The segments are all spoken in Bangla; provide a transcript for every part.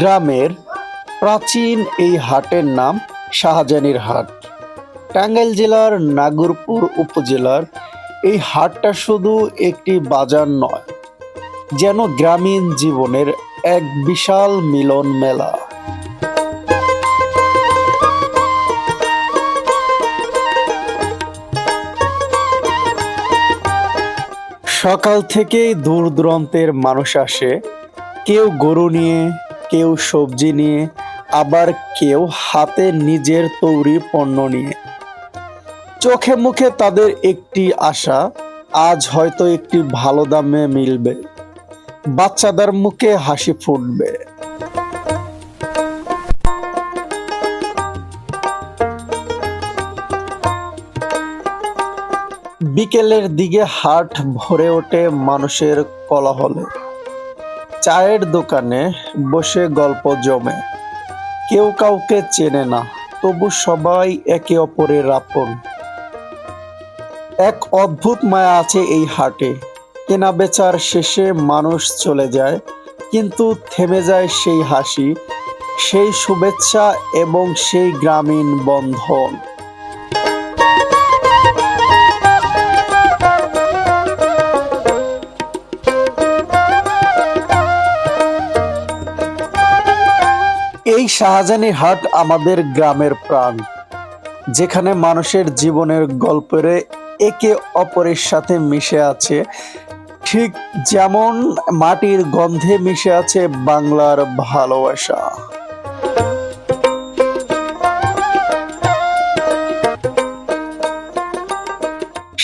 গ্রামের প্রাচীন এই হাটের নাম শাহজানির হাট। টাঙ্গাইল জেলার নাগরপুর উপজেলার এই হাটটা শুধু একটি বাজার নয়, যেন গ্রামীণ জীবনের এক বিশাল মিলন মেলা। সকাল থেকেই দূর দূরান্তের মানুষ আসে, কেউ গরু নিয়ে কেউ সবজি নিয়ে, আবার কেউ হাতে নিজের তৈরি পণ্য নিয়ে। চোখে মুখে তাদের একটি আশা, আজ হয়তো একটি ভালো দামে মিলবে। বাচ্চাদের মুখে হাসি ফুটবে। বিকেলের দিকে হাট ভরে ওঠে মানুষের কোলাহলে। চায়ের দোকানে বসে গল্প জমে। কেউ কাউকে চেনে না, তবু সবাই একে অপরের আপন। এক অদ্ভুত মায়া আছে এই হাটে। কেনা বেচার শেষে মানুষ চলে যায়, কিন্তু থেমে যায় সেই হাসি, সেই শুভেচ্ছা এবং সেই গ্রামীণ বন্ধন। এই শাহজানি হাট আমাদের গ্রামের প্রাণ, যেখানে মানুষের জীবনের গল্পের একে অপরের সাথে মিশে আছে। ঠিক যেমন মাটির গন্ধে মিশে আছে বাংলার ভালোবাসা।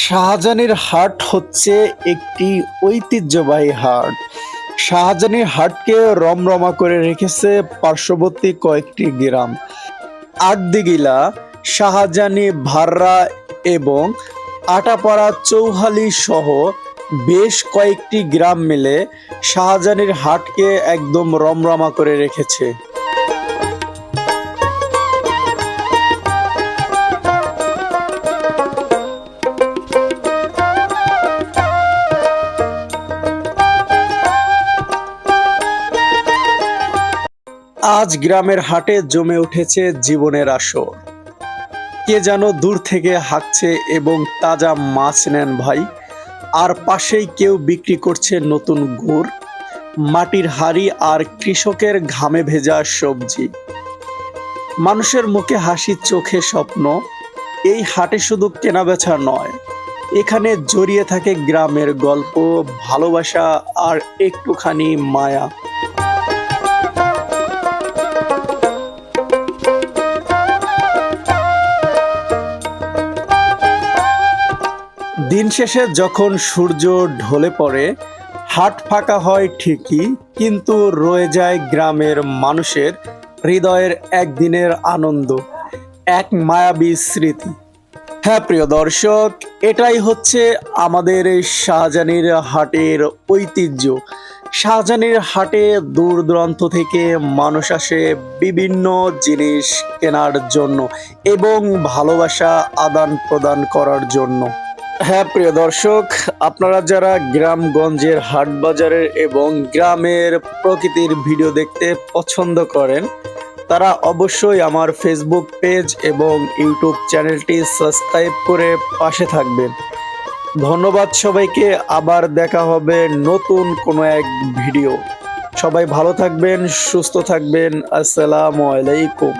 শাহজানির হাট হচ্ছে একটি ঐতিহ্যবাহী হাট। শাহজানির হাটকে রমরমা করে রেখেছে পার্শ্ববর্তী কয়েকটি গ্রাম। আটদিগিলা, শাহজানি ভাররা এবং আটাপাড়া চৌহালি সহ বেশ কয়েকটি গ্রাম মিলে শাহজানির হাটকে একদম রমরমা করে রেখেছে। আজ গ্রামের হাটে জমে উঠেছে জীবনের আসর। কে যেন দূর থেকে হাঁকছে এবং তাজা মাছ নেন ভাই। আর পাশেই কেউ বিক্রি করছে নতুন গুড়, মাটির হাড়ি আর কৃষকের ঘামে ভেজা সবজি। মানুষের মুখে হাসি, চোখে স্বপ্ন, এই হাটে শুধু কেনাবেচা নয়, এখানে জড়িয়ে থাকে গ্রামের গল্প, ভালোবাসা আর একটুখানি মায়া। দিন শেষে যখন সূর্য ঢলে পড়ে, হাট ফাঁকা হয় ঠিকই, কিন্তু রয়ে যায় গ্রামের মানুষের হৃদয়ের একদিনের আনন্দ, এক মায়াবী স্মৃতি। হ্যাঁ প্রিয় দর্শক, এটাই হচ্ছে আমাদের শাহজানির হাটের ঐতিহ্য। শাহজানির হাটে দূর দূরান্ত থেকে মানুষ আসে বিভিন্ন জিনিস কেনার জন্য এবং ভালোবাসা আদান প্রদান করার জন্য। হ্যাঁ প্রিয় দর্শক, আপনারা যারা গ্রামগঞ্জের হাট বাজারের এবং গ্রামের প্রকৃতির ভিডিও দেখতে পছন্দ করেন, তারা অবশ্যই আমার ফেসবুক পেজ এবং ইউটিউব চ্যানেলটি সাবস্ক্রাইব করে পাশে থাকবেন। ধন্যবাদ সবাইকে, আবার দেখা হবে নতুন কোনো এক ভিডিও। সবাই ভালো থাকবেন, সুস্থ থাকবেন, আসসালামু আলাইকুম।